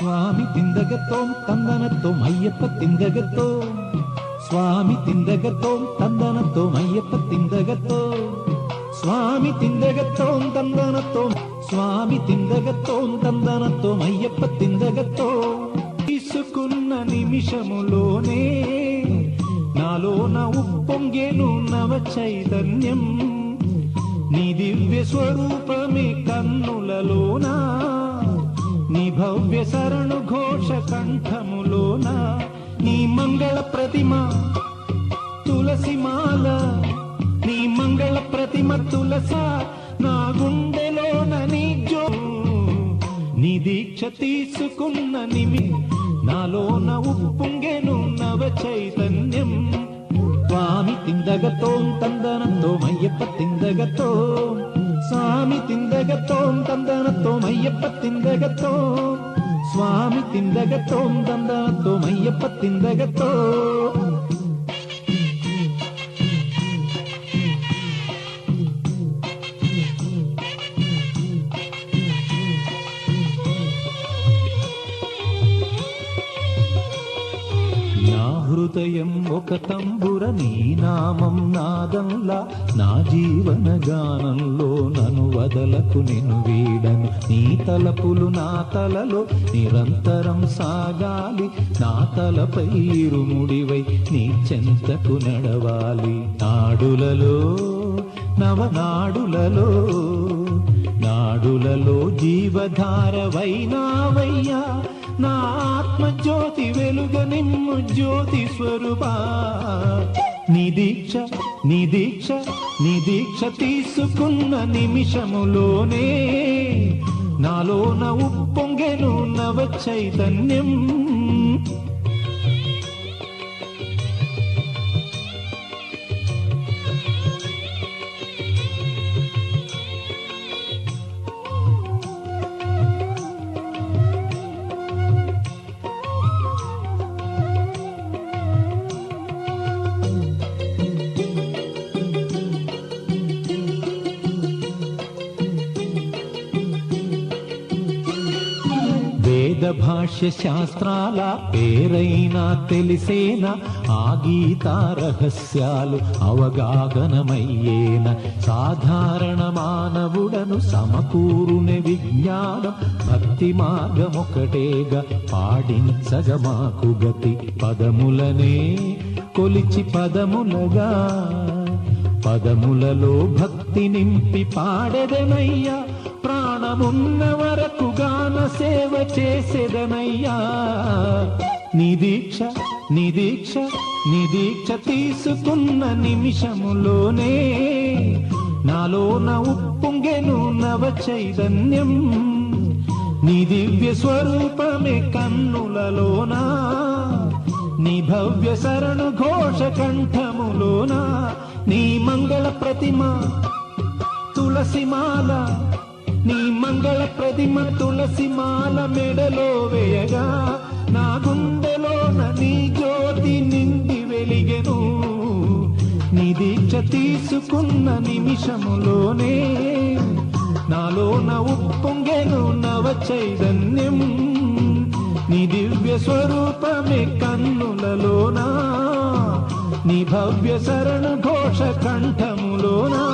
స్వామి తిందగతోం తందనతోం అయ్యప్ప తిందగతో. స్వామి తిందగతోం తందనతోం అయ్యప్ప తిందగతో. స్వామి తిందగతోం తందనతోం స్వామి తిందగతోం తందనతో అయ్యప్ప తిందగతో. తీసుకున్న నిమిషములోనే నాలోన ఉప్పొంగేను నవ చైతన్యం. నీ దివ్య స్వరూపమే కన్నులలోనా? నీ భవ్య శరణు ఘోష కంఠములోన నీ మంగళ ప్రతిమ తులసిమాల నీ మంగళ ప్రతిమ తులస నా గుండెలోన నీ జో నీ దీక్ష తీసుకున్న నిమి నాలోన ఉప్పొంగెను నవ చైతన్యం. స్వామి తిందగతో తందనంతో మయ్యప్ప తిందగతో స్వామి తిందగతోం తందనతో అయ్యప్ప తిందగతో స్వామి తిందగతోం తందనతో అయ్యప్ప తిందగతో నా హృదయం ఒక తంబుర నీ నామం నాదంలా నా జీవన గానంలో నను వదలకు నేను వీడను. నీ తలపులు నా తలలో నిరంతరం సాగాలి. నా తలపై ఇరుముడివై నీ చెంతకు నడవాలి. నాడులలో నవనాడులలో నాడులలో జీవధారవైనావయ్యా నా ఆత్మజ్యోతి వెలుగ నిమ్ము జ్యోతి స్వరూపా. నీ దీక్ష నీ దీక్ష నీ దీక్ష తీసుకున్న నిమిషములోనే నాలోన ఉప్పొంగెను నవ చైతన్యం వేద భాష్య శాస్త్రాల పేరైనా తెలిసేనా? ఆ గీతా రహస్యాలు అవగాహనమయ్యేన? సాధారణ మానవుడను సమకూరుని విజ్ఞానం భక్తి మార్గమొకటేగా పాడించగ మాకు గతి పదములనే కొలిచి పదములుగా. పదములలో భక్తి నింపి పాడెదనయ్యా ప్రా ప్రాణమున్న వరకు గాన సేవ చేసేదనయ్యా నిదీక్ష నిదీక్ష నిదీక్ష తీసుకున్న నిమిషములోనే నాలోన ఉప్పొంగెను నవ చైతన్యం నీ దివ్య స్వరూపమే కన్నులలోనా నీ భవ్య శరణు ఘోష కంఠములోనా నీ మంగళ ప్రతిమ తులసిమాల నీ మంగళ ప్రతిమ తులసి మాల మెడలో వేయగా నా గుండెలోన నీ జ్యోతి నిండి వెలిగెను. నీ దీక్ష తీసుకున్న నిమిషములోనే నాలోన ఉప్పొంగెను నవ చైతన్యం. నీ దివ్య స్వరూపమే కన్నులలోనా నీ భవ్య శరణ ఘోష కంఠములోనా.